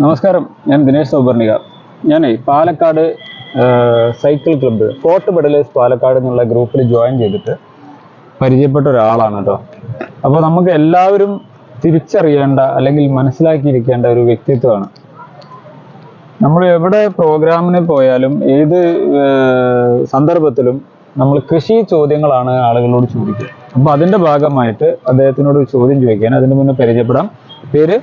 നമസ്കാരം. ഞാൻ ദിനേശ് സൗപർണിക ഞാനേ Palakkad cycle club fort pedalers Palakkad എന്നുള്ള ഗ്രൂപ്പിൽ ജോയിൻ ചെയ്തിട്ട് പരിചയപ്പെട്ട ഒരാളാണ് കേട്ടോ. അപ്പോൾ നമുക്ക് എല്ലാവരും തിരിച്ചറിയേണ്ട അല്ലെങ്കിൽ മനസ്സിലാക്കിയിരിക്കേണ്ട ഒരു വ്യക്തിത്വമാണ്. നമ്മൾ എവിടെ പ്രോഗ്രാമിന് പോയാലും ഏത് സന്ദർഭത്തിലും നമ്മൾ കൃഷി ചോദ്യങ്ങളാണ് ആളുകളോട് ചോദിക്കുക. അപ്പോൾ അതിന്റെ ഭാഗമായിട്ട് അദ്ദേഹത്തിനോട് ചോദ്യം ചോദിക്കാൻ അതിന് മുന്നേ പരിചയപ്പെടാം. പേര്?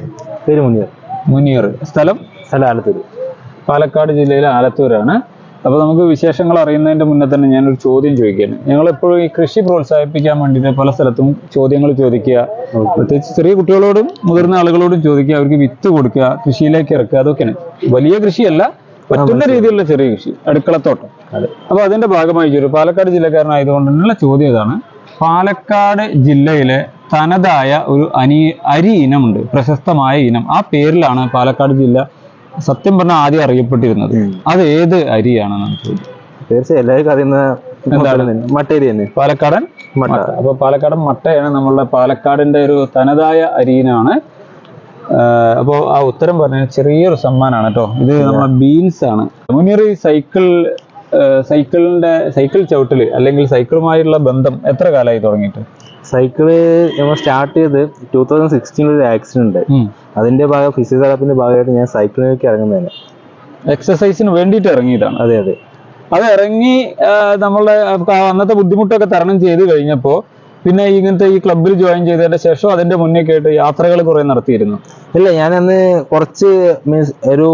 പേര് മുനിയർ. മുനീർ. സ്ഥലം? സ്ഥലം ആലത്തൂർ പാലക്കാട് ജില്ലയിലെ ആലത്തൂരാണ്. അപ്പോൾ നമുക്ക് വിശേഷങ്ങൾ അറിയുന്നതിന്റെ മുന്നേ തന്നെ ഞാനൊരു ചോദ്യം ചോദിക്കുകയാണ്. ഞങ്ങൾ എപ്പോഴും ഈ കൃഷി പ്രോത്സാഹിപ്പിക്കാൻ വേണ്ടിയിട്ട് പല സ്ഥലത്തും ചോദ്യങ്ങൾ ചോദിക്കുക. പ്രത്യേകിച്ച് ചെറിയ കുട്ടികളോടും മുതിർന്ന ആളുകളോടും ചോദിക്കുക അവർക്ക് വിത്ത് കൊടുക്കുക കൃഷിയിലേക്ക് ഇറക്കുക അതൊക്കെയാണ്. വലിയ കൃഷിയല്ല പറ്റുന്ന രീതിയിലുള്ള ചെറിയ കൃഷി അടുക്കളത്തോട്ടം. അതെ. അപ്പോൾ അതിന്റെ ഭാഗമായി ചോദിച്ചു പാലക്കാട് ജില്ലക്കാരനായതുകൊണ്ട് തന്നെയുള്ള ചോദ്യം ഇതാണ്. പാലക്കാട് ജില്ലയിലെ തനതായ ഒരു അനി അരി ഇനമുണ്ട് പ്രശസ്തമായ ഇനം. ആ പേരിലാണ് പാലക്കാട് ജില്ല സത്യം പറഞ്ഞാൽ ആദ്യം അറിയപ്പെട്ടിരുന്നത്. അത് ഏത് അരിയാണ് തീർച്ചയായും എല്ലാവർക്കും അറിയുന്ന എന്താണ്? മട്ടേരി തന്നെ. പാലക്കാടൻ മട്ട. മട്ട. അപ്പൊ പാലക്കാടൻ മട്ടയാണ് നമ്മളുടെ പാലക്കാടിന്റെ ഒരു തനതായ അരിയിനാണ്. അപ്പോൾ ആ ഉത്തരം പറഞ്ഞ ചെറിയൊരു സമ്മാനമാണ് കേട്ടോ. ഇത് നമ്മുടെ ബീൻസ് ആണ്. മുനീർ സൈക്കിൾ സൈക്കിളിന്റെ സൈക്കിൾ ചവിട്ടൽ അല്ലെങ്കിൽ സൈക്കിളുമായുള്ള ബന്ധം എത്ര കാലമായി തുടങ്ങിയിട്ട്? സൈക്കിൾ നമ്മൾ സ്റ്റാർട്ട് ചെയ്ത് ടൂ തൗസൻഡ് സിക്സ്റ്റീനിൽ ഒരു ആക്സിഡന്റ് ഉണ്ട് അതിന്റെ ഭാഗം ഫിസിയോതെറാപ്പിന്റെ ഭാഗമായിട്ട് ഞാൻ സൈക്കിളിലേക്ക് ഇറങ്ങുന്നതാണ് എക്സസൈസിന് വേണ്ടിയിട്ട് ഇറങ്ങിയതാണ്. അതെ അതെ. അത് ഇറങ്ങി നമ്മളുടെ അന്നത്തെ ബുദ്ധിമുട്ടൊക്കെ തരണം ചെയ്ത് കഴിഞ്ഞപ്പോൾ പിന്നെ ഇങ്ങനത്തെ ഈ ക്ലബ്ബിൽ ജോയിൻ ചെയ്തതിന്റെ ശേഷം അതിന്റെ മുന്നേ കേട്ട് യാത്രകൾ കുറെ നടത്തിയിരുന്നു. ഇല്ല ഞാൻ അന്ന് കുറച്ച് മീൻസ് ഒരു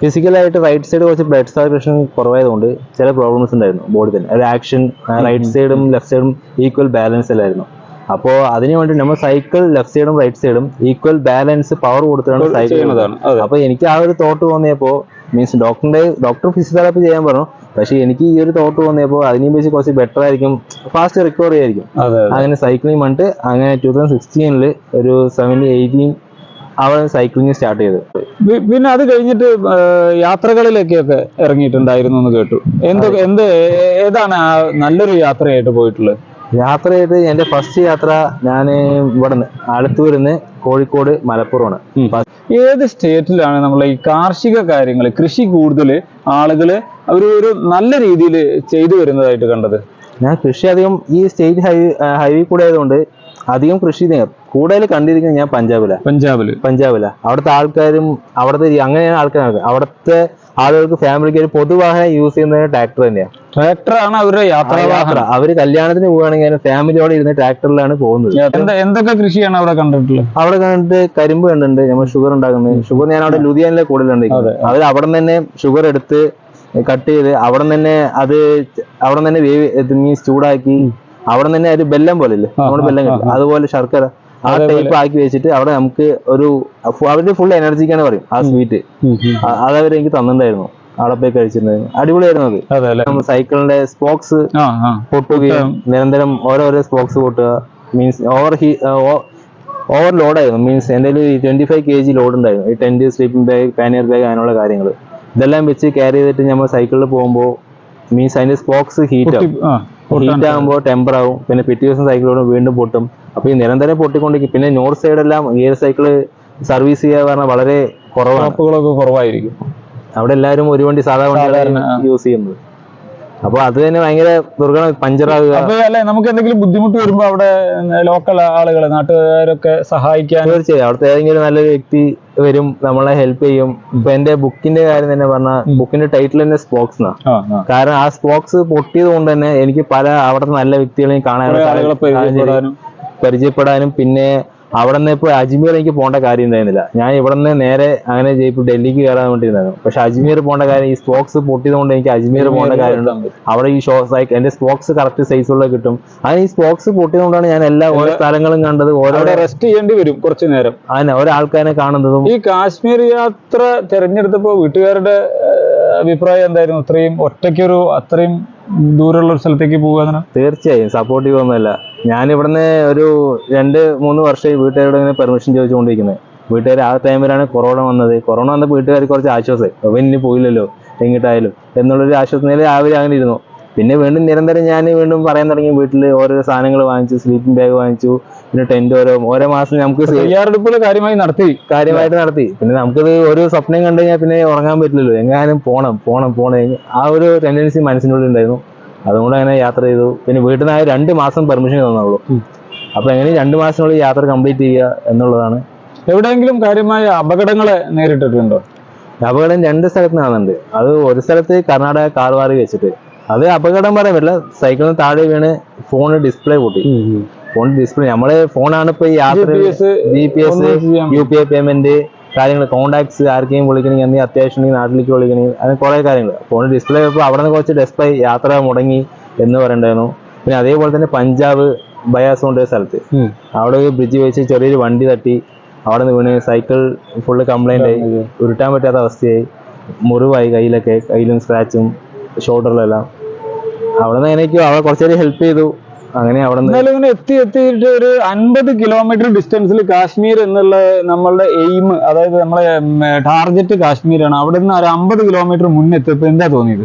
ഫിസിക്കലായിട്ട് റൈറ്റ് സൈഡ് കുറച്ച് ബ്ലഡ് സർക്കുലേഷൻ കുറവായതുകൊണ്ട് ചില പ്രോബ്ലംസ് ഉണ്ടായിരുന്നു ബോഡി തന്നെ ഒരു ആക്ഷൻ റൈറ്റ് സൈഡും ലെഫ്റ്റ് സൈഡും ഈക്വൽ ബാലൻസ് അല്ലായിരുന്നു. അപ്പോൾ അതിന് വേണ്ടി നമ്മൾ സൈക്കിൾ ലെഫ്റ്റ് സൈഡും റൈറ്റ് സൈഡും ഈക്വൽ ബാലൻസ് പവർ കൊടുത്തിട്ടാണ് സൈക്കിൾ ചെയ്യുന്നതാണ്. അപ്പോൾ അപ്പൊ എനിക്ക് ആ ഒരു തോട്ട് തോന്നിയപ്പോൾ മീൻസ് ഡോക്ടറിന്റെ ഡോക്ടർ ഫിസിയോതെറാപ്പി ചെയ്യാൻ പറഞ്ഞു. പക്ഷെ എനിക്ക് ഈ ഒരു തോട്ട് തോന്നിയപ്പോൾ അതിനെ വെച്ച് കുറച്ച് ബെറ്റർ ആയിരിക്കും ഫാസ്റ്റ് റിക്കവറി ആയിരിക്കും. അങ്ങനെ സൈക്ലിംഗ് പണ്ട് അങ്ങനെ ടൂ തൗസൻഡ് സിക്സ്റ്റീനിൽ ഒരു സെവന്റീൻ എയ്റ്റീൻ അവിടെ സൈക്ലിംഗ് സ്റ്റാർട്ട് ചെയ്തത് പിന്നെ അത് കഴിഞ്ഞിട്ട് യാത്രകളിലേക്കൊക്കെ ഇറങ്ങിയിട്ടുണ്ടായിരുന്നു എന്ന് കേട്ടു. എന്ത് എന്ത് ഏതാണ് ആ നല്ലൊരു യാത്രയായിട്ട് പോയിട്ടുള്ളത്? യാത്ര ചെയ്ത് എന്റെ ഫസ്റ്റ് യാത്ര ഞാൻ ഇവിടെ നിന്ന് കോഴിക്കോട് മലപ്പുറമാണ്. ഏത് സ്റ്റേറ്റിലാണ് നമ്മൾ ഈ കാർഷിക കാര്യങ്ങൾ കൃഷി കൂടുതൽ ആളുകൾ അവർ ഒരു നല്ല രീതിയിൽ ചെയ്തു വരുന്നതായിട്ട് കണ്ടത്? ഞാൻ കൃഷി അധികം ഈ സ്റ്റേറ്റ് ഹൈ ഹൈവേ കൂടെ ആയതുകൊണ്ട് അധികം കൃഷി. കൂടുതൽ കണ്ടിരിക്കുന്നത് ഞാൻ പഞ്ചാബിലാണ് പഞ്ചാബിൽ. പഞ്ചാബില. അവിടുത്തെ ആൾക്കാരും അവിടുത്തെ അങ്ങനെയാണ് ആൾക്കാർ അവിടുത്തെ ആളുകൾക്ക് ഫാമിലിക്ക് ഒരു പൊതുവാഹനം യൂസ് ചെയ്യുന്നത് ട്രാക്ടർ തന്നെയാണ് ട്രാക്ടർ ആണ് അവരുടെ യാത്ര അവർ കല്യാണത്തിന് പോവുകയാണെങ്കിൽ ഫാമിലിയോടെ ഇരുന്ന് ട്രാക്ടറിലാണ് പോകുന്നത്. എന്ത- എന്തൊക്കെ കൃഷിയാണ് അവിടെ കണ്ടിട്ടുള്ളത്? അവിടെ കണ്ടിട്ട് കരിമ്പ് കണ്ടിട്ടുണ്ട് നമ്മൾ ഷുഗർ ഉണ്ടാക്കുന്നത്. ഷുഗർ ഞാൻ അവിടെ ലുധിയാനിലെ കൂടുതലുണ്ട് അവർ അവിടെ തന്നെ ഷുഗർ എടുത്ത് കട്ട് ചെയ്ത് അവിടെ തന്നെ അത് അവിടെ തന്നെ വേവ് മീൻസ് ചൂടാക്കി അവിടെ തന്നെ ഒരു ബെല്ലം പോലെ ഇല്ലേ നമ്മുടെ ബെല്ലം കിട്ടും. അതുപോലെ ശർക്കര ആ ടൈപ്പ് ആക്കി വെച്ചിട്ട് അവിടെ നമുക്ക് ഒരു അവർ ഫുൾ എനർജിക്കാണ് പറയും ആ സ്വീറ്റ് അതവർ എനിക്ക് തന്നിട്ടുണ്ടായിരുന്നു. അവിടെ പോയി കഴിച്ചിട്ടുണ്ടായിരുന്നു. അടിപൊളിയായിരുന്നു അത്. സൈക്കിളിന്റെ സ്പോക്സ് പൊട്ടുകയും നിരന്തരം ഓരോരോ സ്പോക്സ് പൊട്ടുക. മീൻസ് ഓവർ ഹീ ഓവർ ലോഡായിരുന്നു മീൻസ് എന്റെ twenty five K G load ഉണ്ടായിരുന്നു. ഈ tent sleeping bag pannier bag അങ്ങനെയുള്ള കാര്യങ്ങൾ ഇതെല്ലാം വെച്ച് ക്യാരി ചെയ്തിട്ട് നമ്മൾ സൈക്കിളിൽ പോകുമ്പോൾ മീൻസ് അതിന്റെ സ്പോക്സ് ഹീറ്റ് ആവും. ഹീറ്റ് ആകുമ്പോൾ ടെമ്പർ ആവും. പിന്നെ പിറ്റേ ദിവസം സൈക്കിളോട് വീണ്ടും പൊട്ടും. അപ്പൊ ഈ നിരന്തരം പൊട്ടിക്കൊണ്ടിരിക്കും പിന്നെ നോർത്ത് സൈഡെല്ലാം ഗിയർ സൈക്കിൾ സർവീസ് ചെയ്യുക പറഞ്ഞാൽ വളരെ കുറവാണ്. കുറവായിരിക്കും. അവിടെ എല്ലാവരും ഒരു വണ്ടി സാധാരണ. യൂസ് ചെയ്യുന്നത്. അപ്പൊ അത് തന്നെ ഭയങ്കര ദുർഘടം പഞ്ചറാകുക. അപ്പൊ അല്ലെ നമുക്ക് എന്തെങ്കിലും ബുദ്ധിമുട്ട് വരുമ്പോ അവിടെ ലോക്കൽ ആളുകൾ നാട്ടുകാരൊക്കെ സഹായിക്കാൻ? തീർച്ചയായും. അവിടുത്തെ ഏതെങ്കിലും നല്ല വ്യക്തി വരും നമ്മളെ ഹെൽപ്പ് ചെയ്യും. ഇപ്പൊ എന്റെ ബുക്കിന്റെ കാര്യം തന്നെ പറഞ്ഞ ബുക്കിന്റെ ടൈറ്റിൽ തന്നെ സ്പോക്സ്. കാരണം ആ സ്പോക്സ് പൊട്ടിയത് കൊണ്ട് തന്നെ എനിക്ക് പല അവിടുത്തെ നല്ല വ്യക്തികളെയും കാണാനും കാണാൻ പരിചയപ്പെടാനും പിന്നെ അവിടെ നിന്ന് ഇപ്പോൾ അജ്മീർ എനിക്ക് പോകേണ്ട കാര്യം ഉണ്ടായിരുന്നില്ല. ഞാൻ ഇവിടെ നിന്ന് നേരെ അങ്ങനെ ജയ്പൂർ ഡൽഹിക്ക് കയറാൻ വേണ്ടിയിരുന്നായിരുന്നു പക്ഷെ അജ്മീർ പോകേണ്ട കാര്യം ഈ സ്പോക്സ് പൊട്ടിയത് കൊണ്ട് എനിക്ക് അജ്മീർ പോകേണ്ട കാര്യമുണ്ട് അവിടെ ഈ ഷോ സൈക്കിൾ എന്റെ സ്പോക്സ് കറക്റ്റ് സൈസുള്ള കിട്ടും. അങ്ങനെ ഈ സ്പോക്സ് പൊട്ടിയത് കൊണ്ടാണ് ഞാൻ എല്ലാ ഓരോ സ്ഥലങ്ങളും കണ്ടത് ഓരോ റെസ്റ്റ് ചെയ്യേണ്ടി വരും കുറച്ചു നേരം. അതിനെ ഓരോ ആൾക്കാരെ കാണുന്നതും. ഈ കാശ്മീർ യാത്ര തിരഞ്ഞെടുത്തപ്പോൾ വീട്ടുകാരുടെ അഭിപ്രായം എന്തായിരുന്നു? അത്രയും ഒറ്റയ്ക്കൊരു അത്രയും ദൂരമുള്ള ഒരു സ്ഥലത്തേക്ക് പോകുക തീർച്ചയായും സപ്പോർട്ടീവ് ഒന്നുമല്ല. ഞാൻ ഇവിടുന്ന് ഒരു രണ്ട് മൂന്ന് വർഷമായി വീട്ടുകാരോട് ഇങ്ങനെ പെർമിഷൻ ചോദിച്ചുകൊണ്ടിരിക്കുന്നത് വീട്ടുകാർ ആ ടൈമിലാണ് കൊറോണ വന്നത്. കൊറോണ വന്നപ്പോൾ വീട്ടുകാർ കുറച്ച് ആശ്വാസമായി അവൻ ഇനി പോയില്ലല്ലോ എങ്ങിട്ടായാലും എന്നുള്ളൊരു ആശ്വാസത്തിൽ അവർ അങ്ങനെ ഇരുന്നു. പിന്നെ വീണ്ടും നിരന്തരം ഞാൻ വീണ്ടും പറയാൻ തുടങ്ങി. വീട്ടിൽ ഓരോ സാധനങ്ങൾ വാങ്ങിച്ചു സ്ലീപ്പിംഗ് ബാഗ് വാങ്ങിച്ചു പിന്നെ ടെന്റ് ഓരോ ഓരോ മാസം നമുക്ക് തയ്യാറെടുപ്പുകൾ കാര്യമായി നടത്തി. കാര്യമായിട്ട് നടത്തി. പിന്നെ നമുക്കത് ഒരു സ്വപ്നം കണ്ടു കഴിഞ്ഞാൽ പിന്നെ ഉറങ്ങാൻ പറ്റില്ലല്ലോ. എങ്ങാനും പോണം പോണം പോണം. ആ ഒരു ടെൻഡൻസി മനസ്സിനുള്ളിൽ ഉണ്ടായിരുന്നു. അതുകൊണ്ട് അങ്ങനെ യാത്ര ചെയ്തു. പിന്നെ വീട്ടിൽ നിന്ന് രണ്ട് മാസം പെർമിഷൻ തന്നുള്ളൂ. അപ്പൊ എങ്ങനെ രണ്ട് മാസത്തിനുള്ളിൽ യാത്ര കംപ്ലീറ്റ് ചെയ്യുക എന്നുള്ളതാണ്. എവിടെയെങ്കിലും കാര്യമായ അപകടങ്ങളെ നേരിട്ടിട്ടുണ്ടോ? അപകടം രണ്ട് സ്ഥലത്ത് നടന്നുണ്ട് അത് ഒരു സ്ഥലത്ത് കർണാടക കാർവാറി വെച്ചിട്ട്. അത് അപകടം പറയാൻ പറ്റില്ല. സൈക്കിളിന് താഴെ വീണ് ഫോൺ ഡിസ്പ്ലേ പൊട്ടി. ഫോൺ ഡിസ്പ്ലേ നമ്മൾ ഫോണാണ് ഇപ്പൊ യാത്ര G P S U P I payment കാര്യങ്ങൾ കോണ്ടാക്ട്സ് ആർക്കെയും വിളിക്കണമെങ്കിൽ എന്തെങ്കിലും അത്യാവശ്യം ഉണ്ടെങ്കിൽ നാട്ടിലേക്ക് വിളിക്കണമെങ്കിൽ അങ്ങനെ കുറെ കാര്യങ്ങൾ ഫോൺ ഡിസ്പ്ലേ ഇപ്പോൾ അവിടെ നിന്ന് കുറച്ച് ഡിസ്പ്ലേ യാത്ര മുടങ്ങി എന്ന് പറയണ്ടായിരുന്നു. പിന്നെ അതേപോലെ തന്നെ പഞ്ചാബ് ബയാസ് കൊണ്ട് സ്ഥലത്ത്. അവിടെ ഒരു ബ്രിഡ്ജ് വെച്ച് ചെറിയൊരു വണ്ടി തട്ടി അവിടെ നിന്ന് വീണ് സൈക്കിൾ ഫുള്ള് കംപ്ലൈന്റ് ആയി. ഉരുട്ടാൻ പറ്റാത്ത അവസ്ഥയായി. മുറിവായി കയ്യിലൊക്കെ കയ്യിലും സ്ക്രാച്ചും ഷോൾഡറിലെല്ലാം അവിടെ നിന്ന് എങ്ങനെയൊക്കെയോ അവിടെ കുറച്ചേരം ഹെൽപ്പ് ചെയ്തു. അങ്ങനെ അവിടെ എന്നാലും ഇങ്ങനെ എത്തി എത്തിയിട്ട് ഒരു അൻപത് കിലോമീറ്റർ ഡിസ്റ്റൻസിൽ കാശ്മീർ എന്നുള്ള നമ്മളുടെ എയിം അതായത് നമ്മളെ ടാർഗറ്റ് കാശ്മീരാണ്. അവിടെ നിന്ന് ഒരു അമ്പത് കിലോമീറ്റർ മുന്നെത്തിയപ്പോ എന്താ തോന്നിയത്?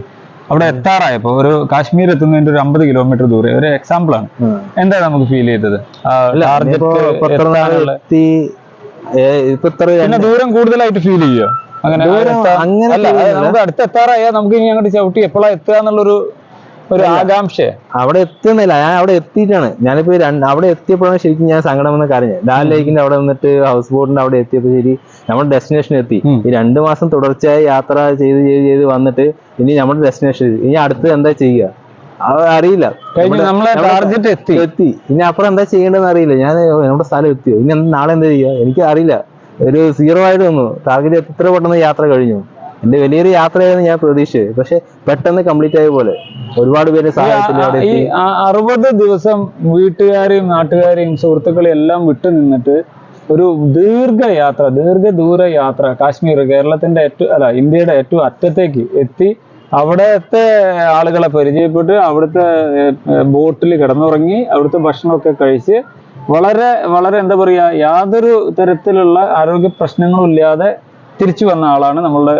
അവിടെ എത്താറായപ്പോ ഒരു കാശ്മീർ എത്തുന്നതിന്റെ ഒരു അമ്പത് കിലോമീറ്റർ ദൂരെ ഒരു എക്സാമ്പിൾ ആണ്. എന്താ നമുക്ക് ഫീൽ ചെയ്തത്? പിന്നെ ദൂരം കൂടുതലായിട്ട് ഫീൽ ചെയ്യോ അങ്ങനെ. നമുക്ക് അടുത്ത് എത്താറായാൽ നമുക്ക് ഇനി അങ്ങോട്ട് ചവിട്ടി എപ്പോഴാ എത്തുക എന്നുള്ളൊരു ഒരു ആകാംക്ഷ അവിടെ എത്തുന്നില്ല. ഞാൻ അവിടെ എത്തിയിട്ടാണ്. ഞാനിപ്പോ അവിടെ എത്തിയപ്പോഴാണ് ശരിക്കും ഞാൻ സങ്കടം വന്ന കാര്യം ഡാൽ ലേക്കിന്റെ അവിടെ വന്നിട്ട് ഹൗസ് ബോട്ടിന്റെ അവിടെ എത്തിയപ്പോ ശരി നമ്മുടെ ഡെസ്റ്റിനേഷൻ എത്തി. ഈ രണ്ടു മാസം തുടർച്ചയായി യാത്ര ചെയ്ത് ചെയ്ത് ചെയ്ത് വന്നിട്ട് ഇനി നമ്മുടെ ഡെസ്റ്റിനേഷൻ ഇനി അടുത്ത് എന്താ ചെയ്യുക? അറിയില്ല. ടാർഗറ്റ് എത്തി. എത്തി. ഇനി അപ്പുറം എന്താ ചെയ്യേണ്ടതെന്ന് അറിയില്ല. ഞാൻ നമ്മുടെ സ്ഥലം എത്തിയോ? ഇനി നാളെ എന്താ ചെയ്യുക? എനിക്ക് അറിയില്ല. ഒരു സീറോ ആയിട്ട് വന്നു ടാർഗറ്റ് എത്ര പെട്ടെന്ന് യാത്ര കഴിഞ്ഞു. എന്റെ വലിയൊരു യാത്രയായിരുന്നു ഞാൻ പ്രതീക്ഷിച്ചത്. പക്ഷെ പെട്ടെന്ന് കംപ്ലീറ്റ് ആയ പോലെ. ഒരുപാട് പേര് സഹായത്തിൽ അവിടെ ഈ അറുപത് ദിവസം വീട്ടുകാരെയും നാട്ടുകാരെയും സുഹൃത്തുക്കളെയും എല്ലാം വിട്ടു നിന്നിട്ട് ഒരു ദീർഘയാത്ര ദീർഘദൂര യാത്ര കാശ്മീർ കേരളത്തിന്റെ ഏറ്റവും അല്ല ഇന്ത്യയുടെ ഏറ്റവും അറ്റത്തേക്ക് എത്തി. അവിടത്തെ ആളുകളെ പരിചയപ്പെട്ട് അവിടുത്തെ ബോട്ടിൽ കിടന്നുറങ്ങി അവിടുത്തെ ഭക്ഷണമൊക്കെ കഴിച്ച് വളരെ വളരെ എന്താ പറയാ യാതൊരു തരത്തിലുള്ള ആരോഗ്യ പ്രശ്നങ്ങളും ഇല്ലാതെ തിരിച്ചു വന്ന ആളാണ് നമ്മളുടെ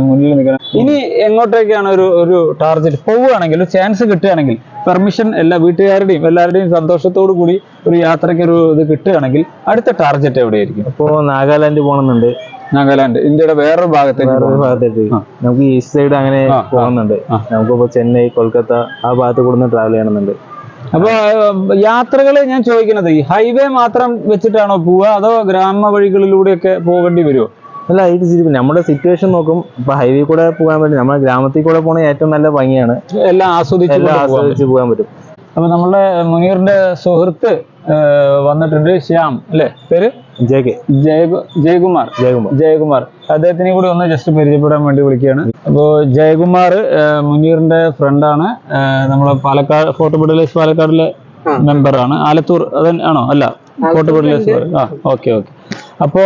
മുന്നിൽ നിൽക്കുന്നത് ഇനി എങ്ങോട്ടേക്കാണ് ഒരു ഒരു ടാർഗറ്റ് പോവുകയാണെങ്കിൽ ഒരു ചാൻസ് കിട്ടുകയാണെങ്കിൽ പെർമിഷൻ എല്ലാ വീട്ടുകാരുടെയും എല്ലാവരുടെയും സന്തോഷത്തോടു കൂടി ഒരു യാത്രയ്ക്ക് ഒരു ഇത് കിട്ടുകയാണെങ്കിൽ അടുത്ത ടാർഗറ്റ് എവിടെയായിരിക്കും? അപ്പോൾ നാഗാലാൻഡ് പോകണമെന്നുണ്ട്. നാഗാലാൻഡ് ഇന്ത്യയുടെ വേറൊരു ഭാഗത്തേക്ക് വേറൊരു. ഭാഗത്തേക്ക്. നമുക്ക് ഈസ്റ്റ് സൈഡ് അങ്ങനെ. പോകുന്നുണ്ട്. നമുക്കിപ്പോ ചെന്നൈ കൊൽക്കത്ത ആ ഭാഗത്ത് കൂടുന്ന ട്രാവൽ ചെയ്യണമെന്നുണ്ട്. അപ്പൊ യാത്രകൾ ഞാൻ ചോദിക്കുന്നത് ഹൈവേ മാത്രം വെച്ചിട്ടാണോ പോവുക അതോ ഗ്രാമ വഴികളിലൂടെയൊക്കെ പോകേണ്ടി വരുമോ? അല്ല ഇത് ശരി നമ്മുടെ സിറ്റുവേഷൻ നോക്കും ഇപ്പൊ ഹൈവേ കൂടെ പോകാൻ പറ്റും. നമ്മുടെ ഗ്രാമത്തിൽ കൂടെ പോകണ ഏറ്റവും നല്ല ഭംഗിയാണ്. എല്ലാം ആസ്വദിച്ച് എല്ലാം ആസ്വദിച്ച് പോകാൻ പറ്റും. അപ്പൊ നമ്മുടെ മുനീറിന്റെ സുഹൃത്ത് വന്നിട്ടുണ്ട്. ശ്യാം അല്ലെ? പേര്? ജയ കെ. ജയകു ജയകുമാർ. ജയകുമാർ. ജയകുമാർ. അദ്ദേഹത്തിനെ കൂടി ഒന്ന് ജസ്റ്റ് പരിചയപ്പെടാൻ വേണ്ടി വിളിക്കുകയാണ്. അപ്പോൾ ജയകുമാർ മുനീറിന്റെ ഫ്രണ്ടാണ് നമ്മളെ പാലക്കാട് ഫോർട്ട് ബഡിലേഴ്സ് പാലക്കാടിലെ മെമ്പറാണ് ആലത്തൂർ അതെ ആണോ? അല്ല ഫോർട്ട് ബഡിലേഴ്സ് ആ ഓക്കെ ഓക്കെ. അപ്പോ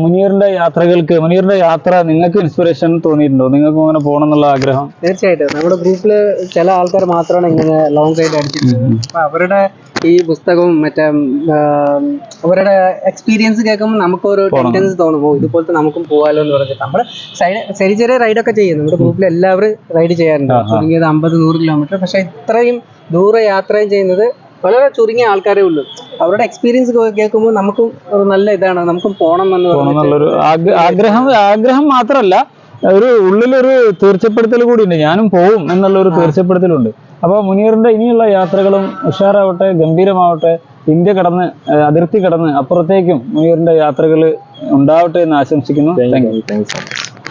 മുനീറിന്റെ യാത്രകൾക്ക് മുനീറിന്റെ യാത്ര നിങ്ങൾക്ക് ഇൻസ്പിറേഷൻ തോന്നിയിട്ടുണ്ടോ? നിങ്ങൾക്ക് അങ്ങനെ പോകണം എന്നുള്ള ആഗ്രഹം? തീർച്ചയായിട്ടും. നമ്മുടെ ഗ്രൂപ്പിൽ ചില ആൾക്കാർ മാത്രമാണ് ഇങ്ങനെ ലോങ് റൈഡ് അടിച്ചിട്ടുള്ളത്. അപ്പൊ അവരുടെ ഈ പുസ്തകവും മറ്റേ അവരുടെ എക്സ്പീരിയൻസ് കേൾക്കുമ്പോൾ നമുക്ക് ഒരു ടെൻഡൻസ് തോന്നും. ഓ ഇതുപോലത്തെ നമുക്കും പോകാലോ എന്ന് പറഞ്ഞിട്ട്. നമ്മൾ സൈഡ് ചെറിയ ചെറിയ റൈഡൊക്കെ ചെയ്യും. നമ്മുടെ ഗ്രൂപ്പിൽ എല്ലാവരും റൈഡ് ചെയ്യാറുണ്ട്. തുടങ്ങിയത് അമ്പത് നൂറ് കിലോമീറ്റർ പക്ഷെ ഇത്രയും ദൂരെ യാത്രയും ചെയ്യുന്നത് വളരെ ചുരുങ്ങിയ ആൾക്കാരേ ഉള്ളൂ. അവരുടെ എക്സ്പീരിയൻസ് കേൾക്കുമ്പോൾ നമുക്കും ഒരു നല്ല ഇതാണ്. നമുക്കും പോകണം എന്ന് ആഗ്രഹം ആഗ്രഹം മാത്രമല്ല ഒരു ഉള്ളിലൊരു തീർച്ചപ്പെടുത്തൽ കൂടി ഉണ്ട് ഞാനും പോവും എന്നുള്ള ഒരു തീർച്ചപ്പെടുത്തലുണ്ട്. അപ്പോൾ മുനീറിന്റെ ഇനിയുള്ള യാത്രകളും ഉഷാറാവട്ടെ ഗംഭീരമാവട്ടെ ഇന്ത്യ കടന്ന് അതിർത്തി കടന്ന് അപ്പുറത്തേക്കും മുനീറിന്റെ യാത്രകൾ ഉണ്ടാവട്ടെ എന്ന് ആശംസിക്കുന്നു. Thank you